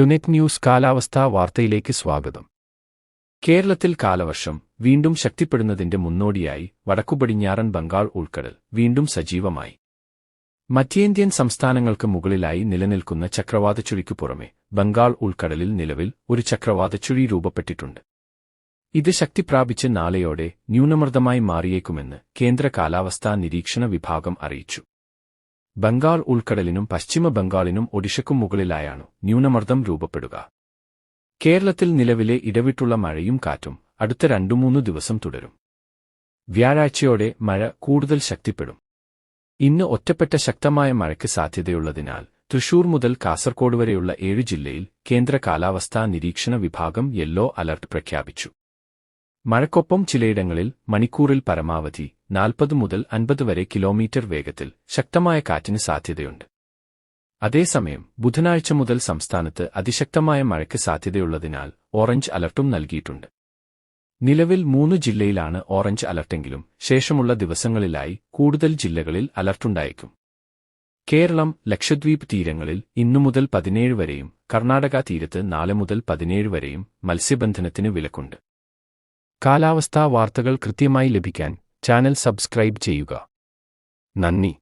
ടുനെറ്റ് news കാലാവസ്ഥാ വാർത്തയിലേക്ക് സ്വാഗതം. കേരളത്തിൽ കാലവർഷം വീണ്ടും ശക്തിപ്പെടുന്നതിന്റെ മുന്നോടിയായി വടക്കുപടിഞ്ഞാറൻ ബംഗാൾ ഉൾക്കടൽ വീണ്ടും സജീവമായി. മധ്യേന്ത്യൻ സംസ്ഥാനങ്ങൾക്ക് മുകളിലായി നിലനിൽക്കുന്ന ചക്രവാതച്ചുഴിക്കു പുറമെ ബംഗാൾ ഉൾക്കടലിൽ നിലവിൽ ഒരു ചക്രവാതച്ചുഴി രൂപപ്പെട്ടിട്ടുണ്ട്. ഇത് ശക്തി പ്രാപിച്ച് നാളെയോടെ ന്യൂനമർദ്ദമായി മാറിയേക്കുമെന്ന് കേന്ദ്ര കാലാവസ്ഥാ നിരീക്ഷണ വിഭാഗം അറിയിച്ചു. ബംഗാൾ ഉൾക്കടലിനും പശ്ചിമ ബംഗാളിനും ഒഡിഷയ്ക്കും മുകളിലായാണ് ന്യൂനമർദ്ദം രൂപപ്പെടുക. കേരളത്തിൽ നിലവിലെ ഇടവിട്ടുള്ള മഴയും കാറ്റും അടുത്ത രണ്ടു മൂന്ന് ദിവസം തുടരും. വ്യാഴാഴ്ചയോടെ മഴ കൂടുതൽ ശക്തിപ്പെടും. ഇന്ന് ഒറ്റപ്പെട്ട ശക്തമായ മഴയ്ക്ക് സാധ്യതയുള്ളതിനാൽ തൃശൂർ മുതൽ കാസർകോട് വരെയുള്ള ഏഴ് ജില്ലയിൽ കേന്ദ്ര കാലാവസ്ഥാ നിരീക്ഷണ വിഭാഗം യെല്ലോ അലർട്ട് പ്രഖ്യാപിച്ചു. മഴക്കൊപ്പം ചിലയിടങ്ങളിൽ മണിക്കൂറിൽ പരമാവധി നാൽപ്പത് മുതൽ അൻപത് വരെ കിലോമീറ്റർ വേഗത്തിൽ ശക്തമായ കാറ്റിന് സാധ്യതയുണ്ട്. അതേസമയം ബുധനാഴ്ച മുതൽ സംസ്ഥാനത്ത് അതിശക്തമായ മഴയ്ക്ക് സാധ്യതയുള്ളതിനാൽ ഓറഞ്ച് അലർട്ടും നൽകിയിട്ടുണ്ട്. നിലവിൽ മൂന്ന് ജില്ലയിലാണ് ഓറഞ്ച് അലർട്ടെങ്കിലും ശേഷമുള്ള ദിവസങ്ങളിലായി കൂടുതൽ ജില്ലകളിൽ അലർട്ടുണ്ടായേക്കും. കേരളം ലക്ഷദ്വീപ് തീരങ്ങളിൽ ഇന്നു മുതൽ പതിനേഴ് വരെയും കർണാടക തീരത്ത് നാലു മുതൽ പതിനേഴ് വരെയും മത്സ്യബന്ധനത്തിന് വിലക്കുണ്ട്. കാലാവസ്ഥാ വാർത്തകൾ കൃത്യമായി ലഭിക്കാൻ ചാനൽ സബ്സ്ക്രൈബ് ചെയ്യുക. നന്ദി.